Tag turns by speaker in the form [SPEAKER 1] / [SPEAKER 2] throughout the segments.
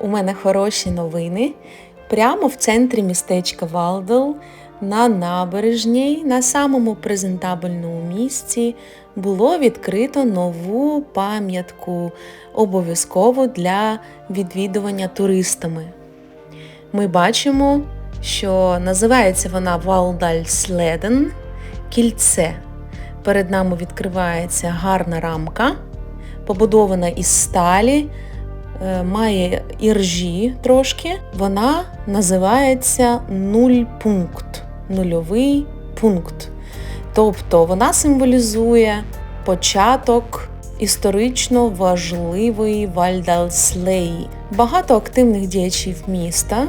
[SPEAKER 1] У мене хороші новини. Прямо в центрі містечка Валдел на набережній, на самому презентабельному місці, було відкрито нову пам'ятку обов'язково для відвідування туристами. Ми бачимо, що називається вона Валдальследен кільце. Перед нами відкривається гарна рамка, побудована із сталі, має іржі трошки. Вона називається нуль пункт, нульовий пункт. Тобто вона символізує початок історично важливої Вальдалслеї. Багато активних діячів міста,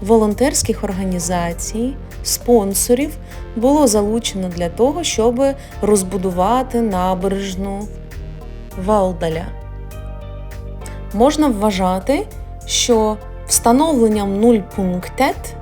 [SPEAKER 1] волонтерських організацій, спонсорів було залучено для того, щоб розбудувати набережну Валдаля. Можна вважати, що встановленням нульпунктет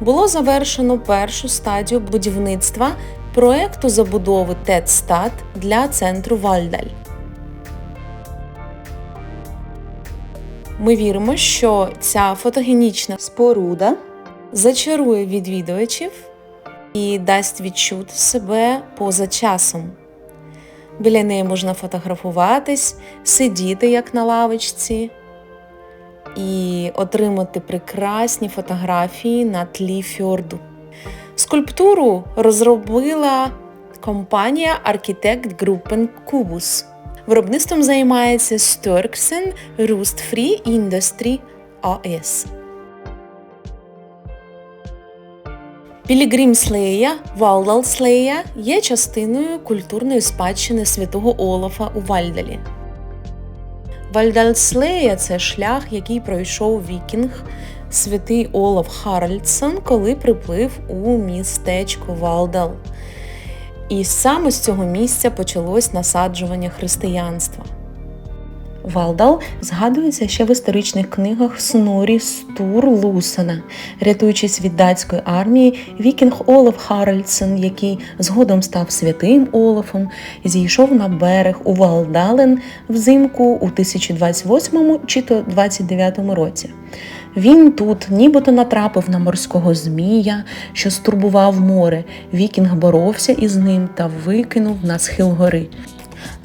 [SPEAKER 1] було завершено першу стадію будівництва проекту забудови Тетстат для центру Вальдаль. Ми віримо, що ця фотогенічна споруда зачарує відвідувачів і дасть відчути себе поза часом. Біля неї можна фотографуватись, сидіти як на лавочці і отримати прекрасні фотографії на тлі фьорду. Скульптуру розробила компанія Architect Gruppen Cubus. Виробництвом займається Sturksen Rust Free Industry AS. Пілігримслея, Валдалслея є частиною культурної спадщини святого Олафа у Вальдалі. Вальдальслея це шлях, який пройшов вікінг святий Олаф Харальдсон, коли приплив у містечко Валдал. І саме з цього місця почалось насаджування християнства. Валдал згадується ще в історичних книгах Снорі Стур Лусена. Рятуючись від датської армії, вікінг Олаф Харальдсен, який згодом став святим Олафом, зійшов на берег у Валдален взимку у 1028 чи то 29 році. Він тут нібито натрапив на морського змія, що стурбував море. Вікінг боровся із ним та викинув на схил гори.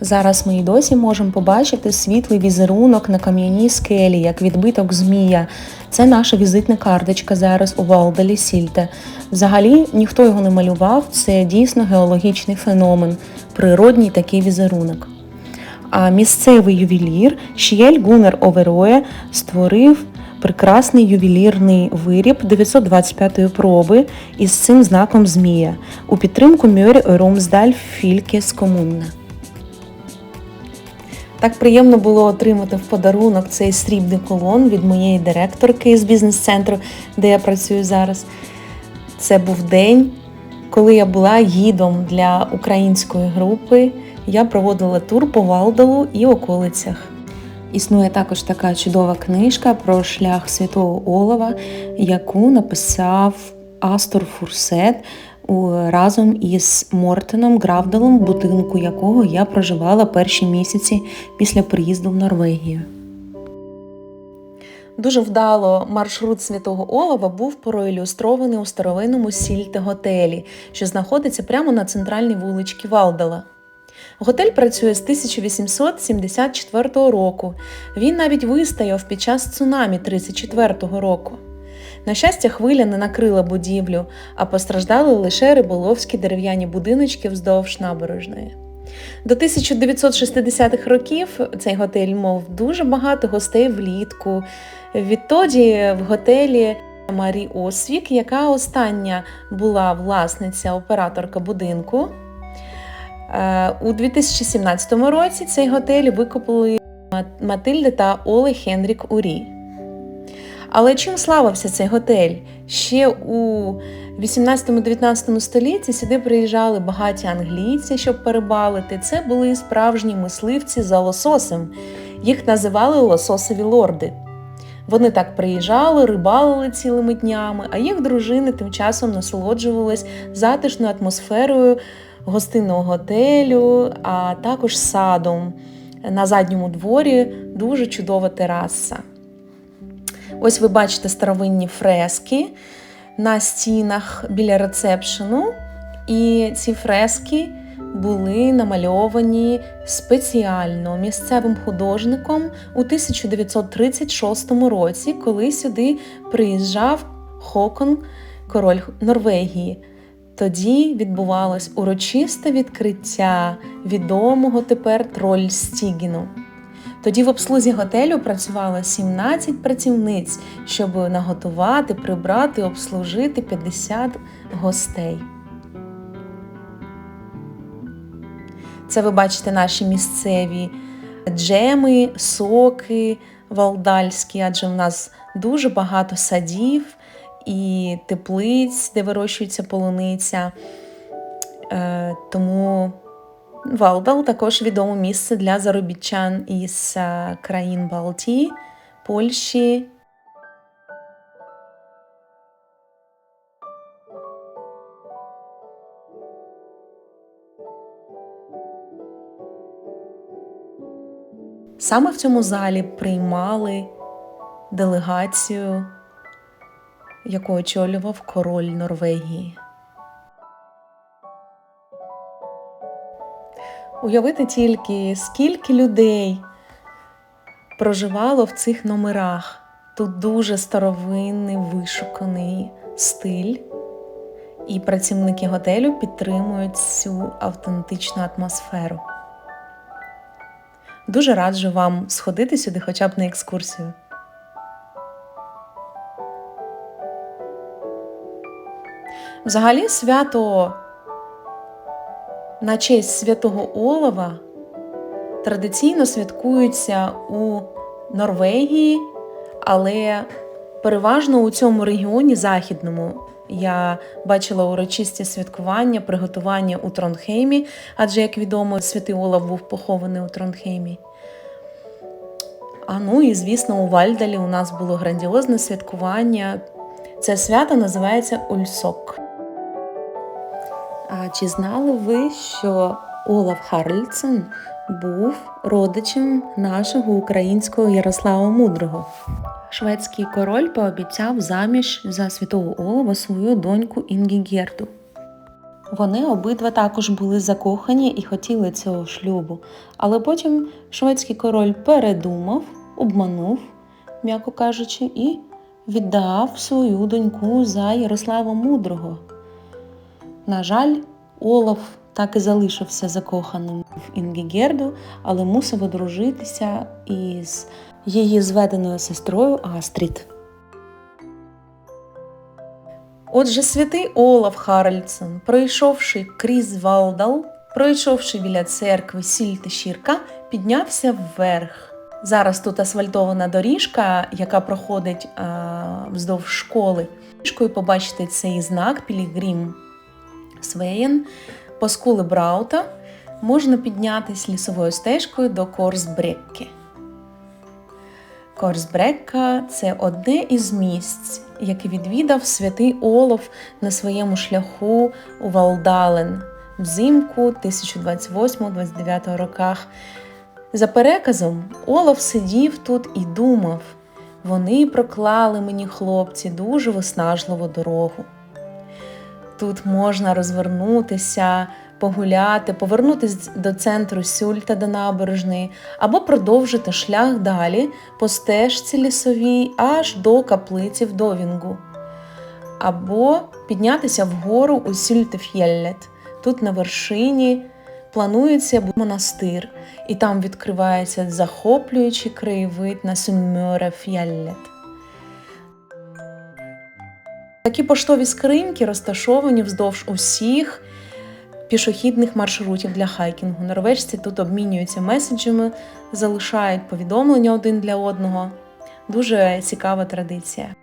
[SPEAKER 1] Зараз ми й досі можемо побачити світлий візерунок на кам'яній скелі, як відбиток змія. Це наша візитна карточка зараз у Валдалі Сільте. Взагалі ніхто його не малював, це дійсно геологічний феномен, природній такий візерунок. А місцевий ювелір Шіель Гунер Овероє створив прекрасний ювелірний виріб 925-ї проби із цим знаком змія у підтримку Мьорі Ромсдаль Фількес Комунна. Так приємно було отримати в подарунок цей срібний колон від моєї директорки з бізнес-центру, де я працюю зараз. Це був день, коли я була гідом для української групи. Я проводила тур по Валдалу і околицях. Існує також така чудова книжка про шлях святого Олова, яку написав Астор Фурсет разом із Мортеном Гравдалом, в будинку якого я проживала перші місяці після приїзду в Норвегію. Дуже вдало маршрут святого Олова був проілюстрований у старовинному сільте готелі, що знаходиться прямо на центральній вуличці Валдала. Готель працює з 1874 року. Він навіть вистояв під час цунамі 34 року. На щастя, хвиля не накрила будівлю, а постраждали лише риболовські дерев'яні будиночки вздовж набережної. До 1960-х років цей готель мав дуже багато гостей влітку. Відтоді в готелі Марі Освік, яка остання була власниця операторка будинку. Е, у 2017 році цей готель викупили Матильда та Оле Хенрік Урі. Але чим славився цей готель? Ще у 18-19 столітті сюди приїжджали багаті англійці, щоб перебалити. Це були справжні мисливці за лососем. Їх називали лососові лорди. Вони так приїжджали, рибалили цілими днями, а їх дружини тим часом насолоджувались затишною атмосферою гостинного готелю, а також садом. На задньому дворі дуже чудова тераса. Ось ви бачите старовинні фрески на стінах біля рецепшену. І ці фрески були намальовані спеціально місцевим художником у 1936 році, коли сюди приїжджав Хокон, король Норвегії. Тоді відбувалось урочисте відкриття відомого тепер троль Стігіну. Тоді в обслузі готелю працювало 17 працівниць, щоб наготувати, прибрати, обслужити 50 гостей. Це ви бачите наші місцеві джеми, соки валдальські, адже в нас дуже багато садів і теплиць, де вирощується полуниця. Е, Тому Валдал також відоме місце для заробітчан із е, країн Балтії, Польщі. Саме в цьому залі приймали делегацію, яку очолював король Норвегії. Уявити тільки, скільки людей проживало в цих номерах. Тут дуже старовинний вишуканий стиль, і працівники готелю підтримують цю автентичну атмосферу. Дуже раджу вам сходити сюди хоча б на екскурсію. Взагалі свято на честь святого Олова традиційно святкуються у Норвегії, але переважно у цьому регіоні західному я бачила урочисті святкування, приготування у Тронхеймі, адже, як відомо, святий Олаф був похований у Тронхеймі. А ну і, звісно, у Вальдалі у нас було грандіозне святкування. Це свято називається Ульсок. А чи знали ви, що Олаф Харльсон був родичем нашого українського Ярослава Мудрого? Шведський король пообіцяв заміж за святого Олова свою доньку Інгігерду. Вони обидва також були закохані і хотіли цього шлюбу, але потім шведський король передумав, обманув, м'яко кажучи, і віддав свою доньку за Ярослава Мудрого. На жаль, Олаф так і залишився закоханим в Інгігерду, але мусив одружитися із її зведеною сестрою Астрід. Отже, святий Олаф Харальдсен, пройшовши крізь Валдал, пройшовши біля церкви Сільти Шірка, піднявся вверх. Зараз тут асфальтована доріжка, яка проходить а, вздовж школи. Доріжкою побачите цей знак Пілігрім Свеєн по скули Браута можна піднятись лісовою стежкою до Корсбрекки. Корсбрекка це одне із місць, яке відвідав святий Олаф на своєму шляху у Валдален взимку 1028-29 роках. За переказом, Олаф сидів тут і думав. Вони проклали мені хлопці дуже виснажливу дорогу. Тут можна розвернутися, погуляти, повернутися до центру Сюльта до набережної, або продовжити шлях далі по стежці лісовій аж до каплиці в Довінгу, або піднятися вгору у Сюльтеф'єллет. Тут на вершині планується монастир, і там відкривається захоплюючий краєвид на Сюнмьоре-Ф'єллет. Такі поштові скриньки розташовані вздовж усіх пішохідних маршрутів для хайкінгу. Норвежці тут обмінюються меседжами, залишають повідомлення один для одного. Дуже цікава традиція.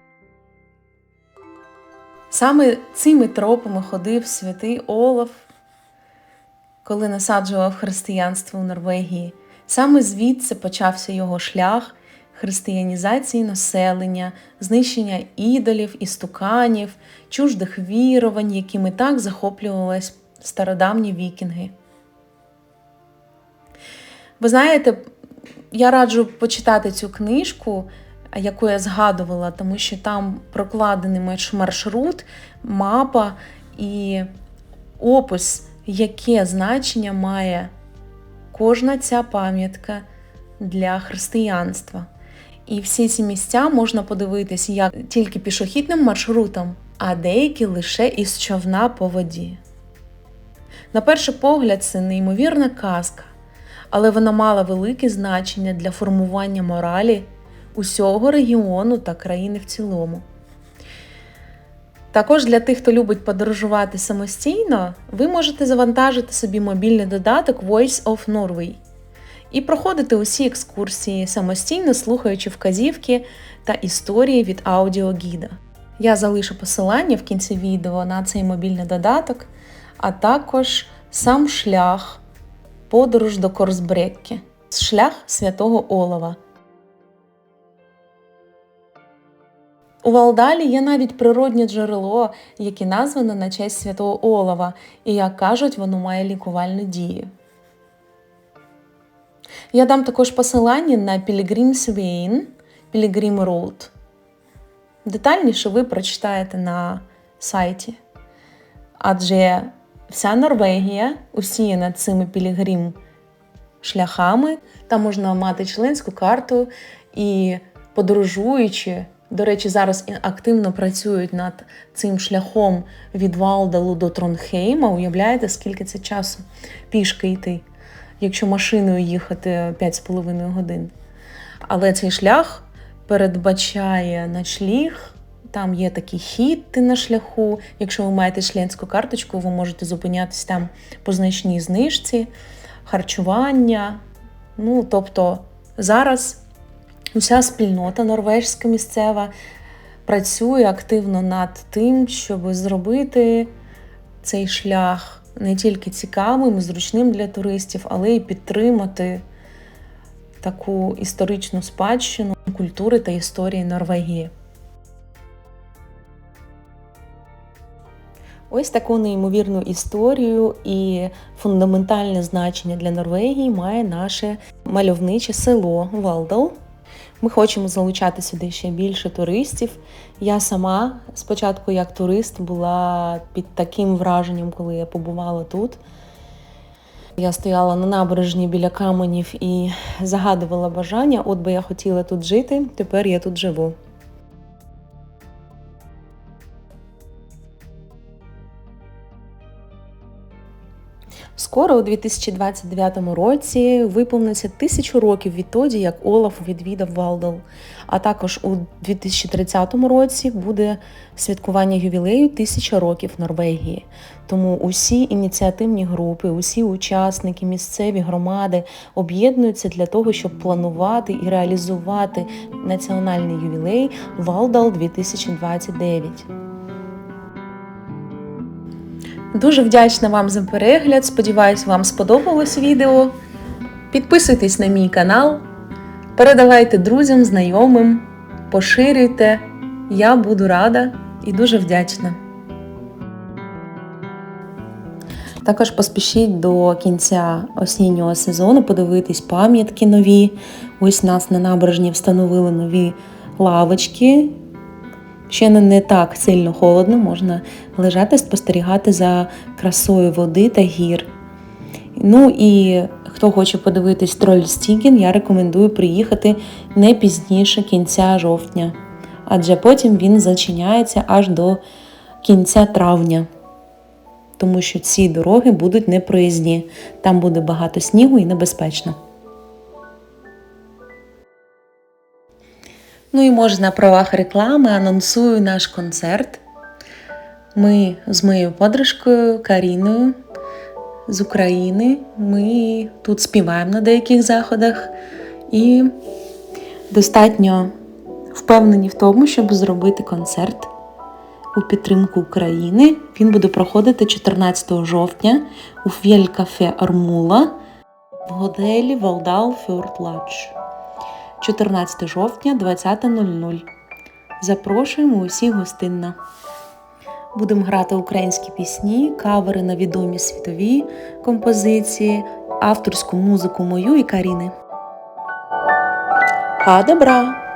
[SPEAKER 1] Саме цими тропами ходив святий Олаф, коли насаджував християнство у Норвегії. Саме звідси почався його шлях християнізації населення, знищення ідолів, істуканів, чуждих вірувань, якими так захоплювались стародавні вікінги. Ви знаєте, я раджу почитати цю книжку. яку я згадувала, тому що там прокладений марш- маршрут, мапа і опис, яке значення має кожна ця пам'ятка для християнства. І всі ці місця можна подивитись як тільки пішохідним маршрутом, а деякі лише із човна по воді. На перший погляд, це неймовірна казка, але вона мала велике значення для формування моралі усього регіону та країни в цілому. Також для тих, хто любить подорожувати самостійно, ви можете завантажити собі мобільний додаток Voice of Norway і проходити усі екскурсії самостійно, слухаючи вказівки та історії від аудіогіда. Я залишу посилання в кінці відео на цей мобільний додаток, а також сам шлях подорож до Корсбрекке, шлях святого Олова. У Валдалі є навіть природнє джерело, яке названо на честь святого Олова, і, як кажуть, воно має лікувальну дію. Я дам також посилання на Pilgrim's Way, Pilgrim Road. Детальніше ви прочитаєте на сайті. Адже вся Норвегія усіяна цими пілігрім шляхами. Там можна мати членську карту і подорожуючи. До речі, зараз активно працюють над цим шляхом від Валдалу до Тронхейма. Уявляєте, скільки це часу пішки йти, якщо машиною їхати 5,5 годин. Але цей шлях передбачає ночліг, там є такий хід на шляху. Якщо ви маєте членську карточку, ви можете зупинятися там по значній знижці, харчування. Ну, тобто зараз уся спільнота норвежська місцева працює активно над тим, щоб зробити цей шлях не тільки цікавим, і зручним для туристів, але й підтримати таку історичну спадщину культури та історії Норвегії. Ось таку неймовірну історію і фундаментальне значення для Норвегії має наше мальовниче село Валдал. Ми хочемо залучати сюди ще більше туристів. Я сама спочатку, як турист, була під таким враженням, коли я побувала тут. Я стояла на набережні біля каменів і загадувала бажання, от би я хотіла тут жити, тепер я тут живу. Скоро, у 2029 році, виповниться тисячу років відтоді, як Олаф відвідав Валдал. А також у 2030 році буде святкування ювілею тисяча років Норвегії. Тому усі ініціативні групи, усі учасники, місцеві громади об'єднуються для того, щоб планувати і реалізувати національний ювілей Валдал 2029. Дуже вдячна вам за перегляд. Сподіваюсь, вам сподобалось відео. Підписуйтесь на мій канал, передавайте друзям, знайомим, поширюйте. Я буду рада і дуже вдячна. Також поспішіть до кінця осіннього сезону подивитись пам'ятки нові. Ось нас на набережні встановили нові лавочки. Ще не, так сильно холодно, можна лежати, спостерігати за красою води та гір. Ну і хто хоче подивитись троль Стіген, я рекомендую приїхати не пізніше кінця жовтня, адже потім він зачиняється аж до кінця травня. Тому що ці дороги будуть непроїзні. Там буде багато снігу і небезпечно. Ну і може на правах реклами анонсую наш концерт. Ми з моєю подружкою Каріною з України. Ми тут співаємо на деяких заходах і достатньо впевнені в тому, щоб зробити концерт у підтримку України. Він буде проходити 14 жовтня у Фєль-кафе Армула в готелі Валдал Фьорд Ладж. 14 жовтня 20.00. Запрошуємо усіх гостинно. Будемо грати українські пісні, кавери на відомі світові композиції, авторську музику мою і Каріни. А добра!